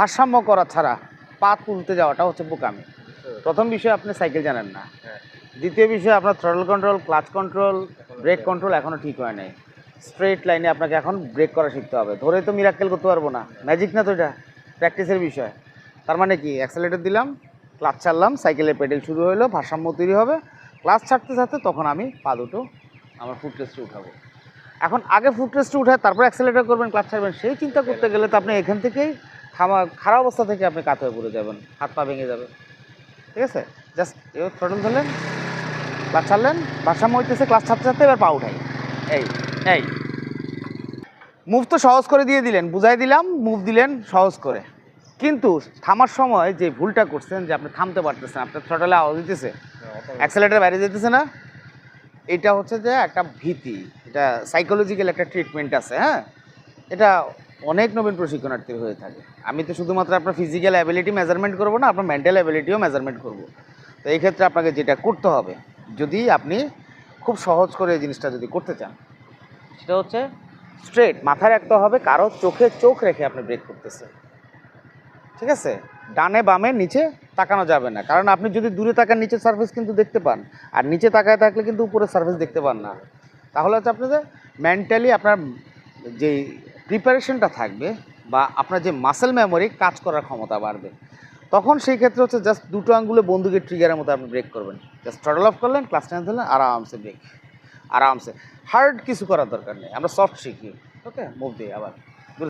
ভারসাম্য করা ছাড়া পা তুলতে যাওয়াটা হচ্ছে বোকামি। প্রথম বিষয় আপনি সাইকেল জানেন না। দ্বিতীয় বিষয় আপনার throttle control clutch control brake control এখনও ঠিক হয় নাই। স্ট্রেট লাইনে আপনাকে এখন ব্রেক করা শিখতে হবে। ধরে তো মিরাক্কেল করতে পারব না। ম্যাজিক না তো এটা? প্র্যাকটিসের বিষয়। তার মানে কি? অ্যাক্সেলেটর দিলাম ক্লাচ ছাড়লাম, সাইকেলের পেডেল শুরু হলো ভারসাম্য তৈরি হবে। ক্লাচ ছাড়তে ছাড়তে তখন আমি পা দুটো, আমার ফুট রেস্টে উঠাবো। এখন আগে ফুট রেস্টে উঠায়, তারপর অ্যাক্সেলেটর করবেন ক্লাচ ছাড়বেন, সেই চিন্তা করতে গেলে তো আপনি এখান থেকেই থামা খারাপ অবস্থা থেকে আপনি কাত হয়ে পড়ে যাবেন, হাত পা ভেঙে যাবে। ঠিক আছে? জাস্ট এবার থ্রটল ধরলেন ক্লাচ ছাড়লেন, ভারসাম্য হইতেছে ক্লাস ছাড়তে ছাড়তে এবার পা উঠাই। এই এই। মুভ তো সহজ করে দিয়ে দিলেন, বুঝাই দিলাম মুভ দিলেন, সহজ করে। কিন্তু থামার সময় যে ভুলটা করছেন, যে আপনি থামতে পারতেছেন, আপনার থ্রটলে আওয়াজ দিতেছে অ্যাক্সেলেটার বাইরে যেতেছে না, এটা হচ্ছে যে একটা ভীতি, এটা সাইকোলজিক্যাল একটা ট্রিটমেন্ট আছে হ্যাঁ? এটা অনেক নবীন প্রশিক্ষণার্থীর হয়ে থাকে। আমি তো শুধুমাত্র আপনার ফিজিক্যাল অ্যাবিলিটি মেজারমেন্ট করব না, আপনার মেন্টাল অ্যাবিলিটিও মেজারমেন্ট করব। তো এই ক্ষেত্রে আপনাকে যেটা করতে হবে, যদি আপনি খুব সহজ করে এই জিনিসটা যদি করতে চান, সেটা হচ্ছে স্ট্রেট মাথায় রাখতে হবে, কারও চোখে চোখ রেখে আপনি ব্রেক করতেছে ঠিক আছে? ডানে বামে নিচে তাকানো যাবে না। কারণ আপনি যদি দূরে তাকান, নিচে সার্ভিস কিন্তু দেখতে পান। আর নিচে তাকায় থাকলে কিন্তু উপরের সার্ভিস দেখতে পান না। তাহলে হচ্ছে আপনাদের মেন্টালি আপনার যে প্রিপারেশনটা থাকবে বা আপনার যে মাসেল মেমোরি কাজ করার ক্ষমতা বাড়বে। তখন সেই ক্ষেত্রে হচ্ছে জাস্ট দুটো আঙ্গুলে বন্দুকের ট্রিগারের মতো আপনি ব্রেক করবেন। জাস্ট টটল অফ করলেন ক্লাস টেন ধরলেন আরামসে ব্রেক আরামসে। হার্ড কিছু করার দরকার নেই। আমরা সফট শিখি। ওকে মুভ দিই আবার।